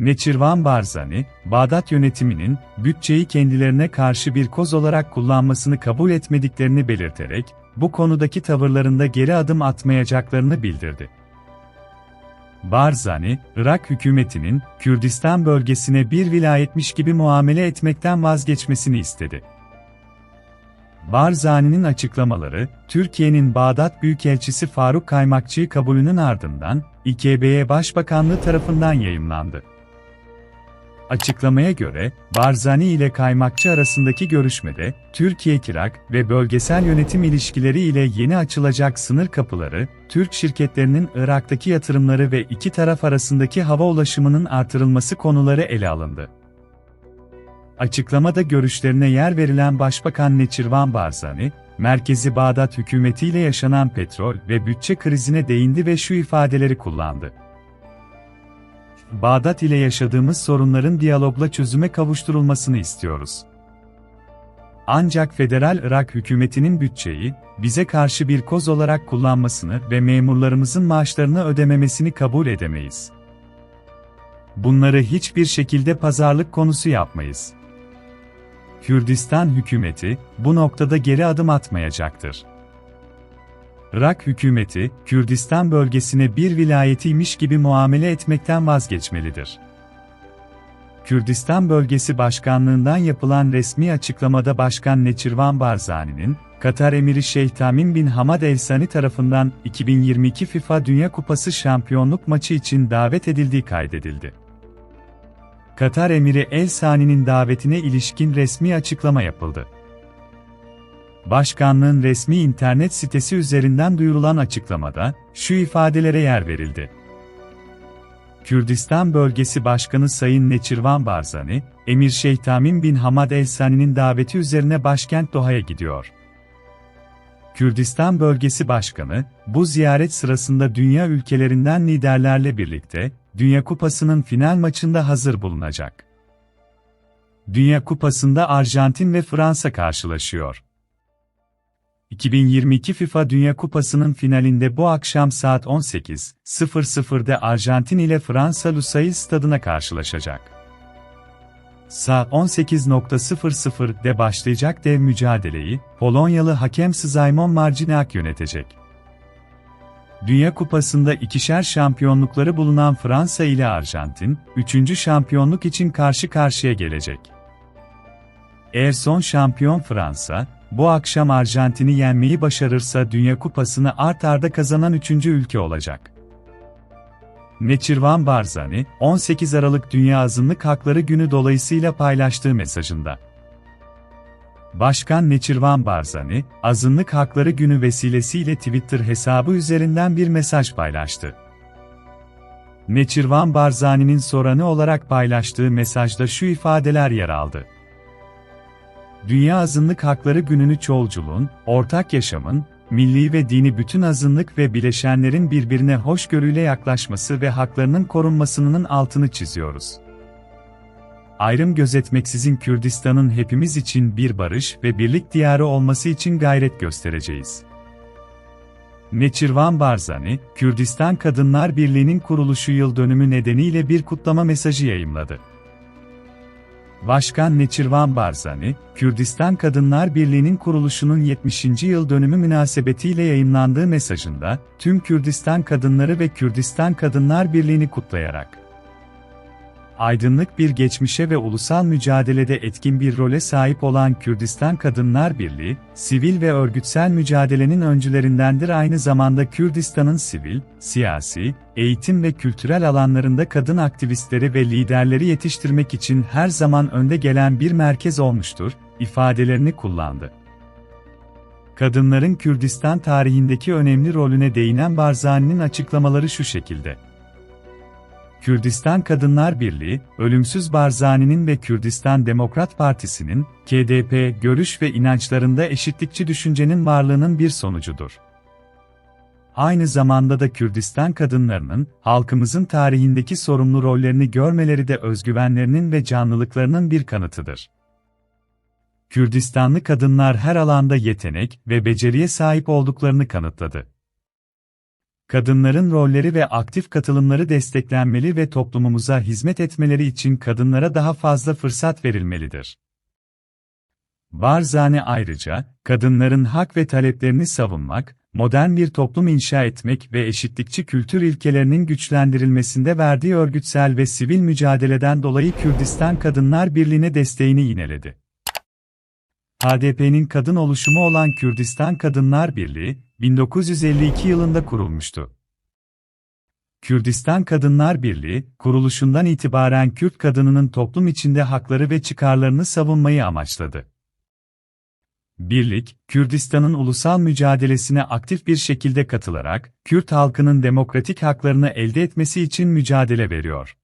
Neçirvan Barzani, Bağdat yönetiminin bütçeyi kendilerine karşı bir koz olarak kullanmasını kabul etmediklerini belirterek, bu konudaki tavırlarında geri adım atmayacaklarını bildirdi. Barzani, Irak hükümetinin Kürdistan bölgesine bir vilayetmiş gibi muamele etmekten vazgeçmesini istedi. Barzani'nin açıklamaları, Türkiye'nin Bağdat Büyükelçisi Faruk Kaymakçı'yı kabulünün ardından, İKB'ye Başbakanlığı tarafından yayımlandı. Açıklamaya göre, Barzani ile Kaymakçı arasındaki görüşmede, Türkiye-Kirak ve bölgesel yönetim ilişkileri ile yeni açılacak sınır kapıları, Türk şirketlerinin Irak'taki yatırımları ve iki taraf arasındaki hava ulaşımının artırılması konuları ele alındı. Açıklamada görüşlerine yer verilen Başbakan Neçirvan Barzani, merkezi Bağdat hükümetiyle yaşanan petrol ve bütçe krizine değindi ve şu ifadeleri kullandı. Bağdat ile yaşadığımız sorunların diyalogla çözüme kavuşturulmasını istiyoruz. Ancak federal Irak hükümetinin bütçeyi, bize karşı bir koz olarak kullanmasını ve memurlarımızın maaşlarını ödememesini kabul edemeyiz. Bunları hiçbir şekilde pazarlık konusu yapmayız. Kürdistan hükümeti, bu noktada geri adım atmayacaktır. Irak hükümeti, Kürdistan bölgesine bir vilayetiymiş gibi muamele etmekten vazgeçmelidir. Kürdistan Bölgesi Başkanlığından yapılan resmi açıklamada Başkan Neçirvan Barzani'nin, Katar Emiri Şeyh Tamim bin Hamad El Sani tarafından 2022 FIFA Dünya Kupası şampiyonluk maçı için davet edildiği kaydedildi. Katar Emiri El Sani'nin davetine ilişkin resmi açıklama yapıldı. Başkanlığın resmi internet sitesi üzerinden duyurulan açıklamada, şu ifadelere yer verildi. Kürdistan Bölgesi Başkanı Sayın Neçirvan Barzani, Emir Şeyh Tamim bin Hamad El Sani'nin daveti üzerine başkent Doha'ya gidiyor. Kürdistan Bölgesi Başkanı, bu ziyaret sırasında dünya ülkelerinden liderlerle birlikte, Dünya Kupası'nın final maçında hazır bulunacak. Dünya Kupası'nda Arjantin ve Fransa karşılaşıyor. 2022 FIFA Dünya Kupası'nın finalinde bu akşam saat 18.00'de Arjantin ile Fransa Lusail stadına karşılaşacak. Saat 18.00'de başlayacak dev mücadeleyi, Polonyalı hakem Szymon Marciniak yönetecek. Dünya Kupası'nda ikişer şampiyonlukları bulunan Fransa ile Arjantin, üçüncü şampiyonluk için karşı karşıya gelecek. Eğer son şampiyon Fransa, bu akşam Arjantin'i yenmeyi başarırsa Dünya Kupası'nı art arda kazanan üçüncü ülke olacak. Neçirvan Barzani, 18 Aralık Dünya Azınlık Hakları Günü dolayısıyla paylaştığı mesajında. Başkan Neçirvan Barzani, Azınlık Hakları Günü vesilesiyle Twitter hesabı üzerinden bir mesaj paylaştı. Neçirvan Barzani'nin soranı olarak paylaştığı mesajda şu ifadeler yer aldı. Dünya Azınlık Hakları Günü'nü çoğulculuğun, ortak yaşamın, milli ve dini bütün azınlık ve bileşenlerin birbirine hoşgörüyle yaklaşması ve haklarının korunmasının altını çiziyoruz. Ayrım gözetmeksizin Kürdistan'ın hepimiz için bir barış ve birlik diyarı olması için gayret göstereceğiz. Neçirvan Barzani, Kürdistan Kadınlar Birliği'nin kuruluşu yıl dönümü nedeniyle bir kutlama mesajı yayımladı. Başkan Neçirvan Barzani, Kürdistan Kadınlar Birliği'nin kuruluşunun 70. yıl dönümü münasebetiyle yayınlandığı mesajında, tüm Kürdistan kadınları ve Kürdistan Kadınlar Birliği'ni kutlayarak, aydınlık bir geçmişe ve ulusal mücadelede etkin bir role sahip olan Kürdistan Kadınlar Birliği, sivil ve örgütsel mücadelenin öncülerindendir aynı zamanda Kürdistan'ın sivil, siyasi, eğitim ve kültürel alanlarında kadın aktivistleri ve liderleri yetiştirmek için her zaman önde gelen bir merkez olmuştur, ifadelerini kullandı. Kadınların Kürdistan tarihindeki önemli rolüne değinen Barzani'nin açıklamaları şu şekilde. Kürdistan Kadınlar Birliği, Ölümsüz Barzani'nin ve Kürdistan Demokrat Partisi'nin, KDP, görüş ve inançlarında eşitlikçi düşüncenin varlığının bir sonucudur. Aynı zamanda da Kürdistan kadınlarının, halkımızın tarihindeki sorumlu rollerini görmeleri de özgüvenlerinin ve canlılıklarının bir kanıtıdır. Kürdistanlı kadınlar her alanda yetenek ve beceriye sahip olduklarını kanıtladı. Kadınların rolleri ve aktif katılımları desteklenmeli ve toplumumuza hizmet etmeleri için kadınlara daha fazla fırsat verilmelidir. Barzani ayrıca, kadınların hak ve taleplerini savunmak, modern bir toplum inşa etmek ve eşitlikçi kültür ilkelerinin güçlendirilmesinde verdiği örgütsel ve sivil mücadeleden dolayı Kürdistan Kadınlar Birliği'ne desteğini yineledi. HDP'nin kadın oluşumu olan Kürdistan Kadınlar Birliği, 1952 yılında kurulmuştu. Kürdistan Kadınlar Birliği, kuruluşundan itibaren Kürt kadınının toplum içinde hakları ve çıkarlarını savunmayı amaçladı. Birlik, Kürdistan'ın ulusal mücadelesine aktif bir şekilde katılarak, Kürt halkının demokratik haklarını elde etmesi için mücadele veriyor.